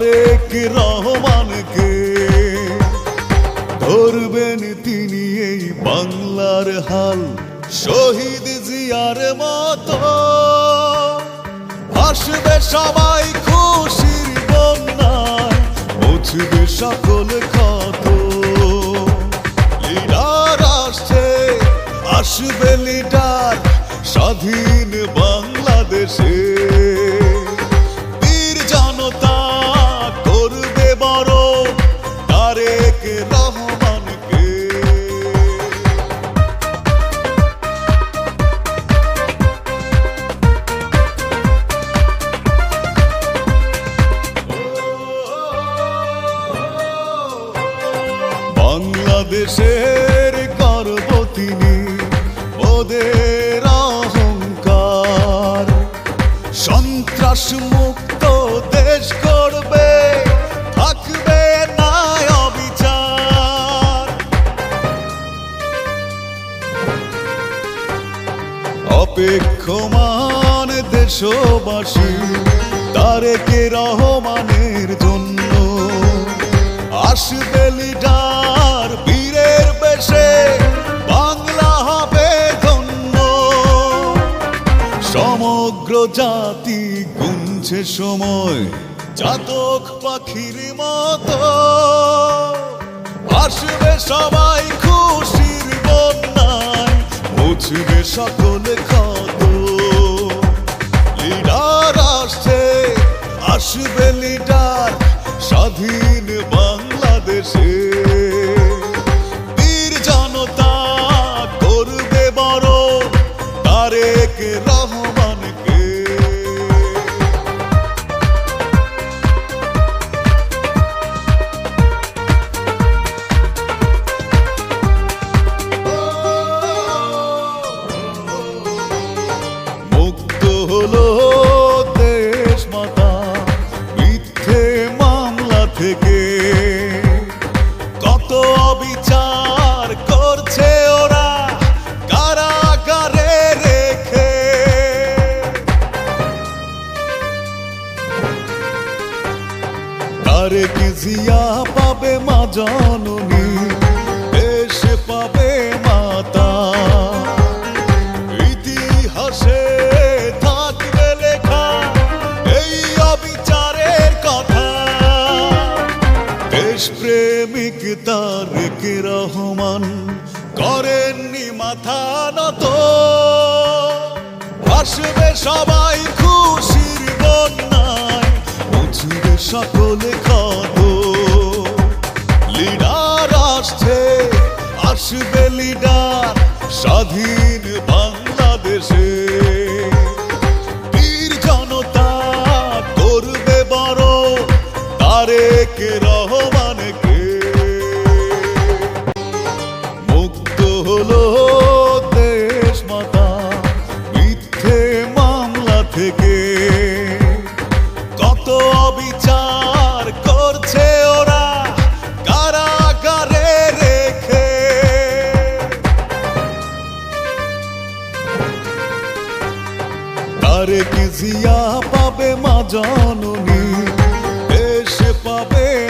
তারেক রহমানকে ধরবেন তিনি এই বাংলার হাল। শহীদ জিয়ার মতো আসবে সবাই খুশির বন্যায়, মুছবে সকল ক্ষত। লিডার আসবে বাংলাদেশের গর্ব তিনি ওদের অহংকার। সন্ত্রাস মুক্ত দেশ করবে থাকবে না অবিচার। অপেক্ষমান দেশবাসী, তারেকে রহমানের জন্য আসবে লিডার। সমগ্র জাতি গুনছে সময় জাতক পাখির মতো। আসবে সবাই খুশির বন্যায়, মুছবে সকল ক্ষত। লিডার আসছে, আসবে লিডার স্বাধীন বাংলাদেশে। বীর জনতা করবে বড়, তারেক রহমানকে অবিচার করছে ওরা কারাগারে রেখে। তারেক জিয়া পাবে মা জননী প্রেমিক তারেক রহমান করেননি মাথা নত। আসবে সবাই খুশির বন্যায় মুছবে সকল কত লিডার আসছে, আসবে লিডার স্বাধীন বাংলাদেশে। বীর জনতা করবে বড় তারেক রহমানকে থেকে। কত অবিচার করছে ওরা কারাগারে রেখে। তারে কি জিয়া পাবে মা জননী? দেশ পাবে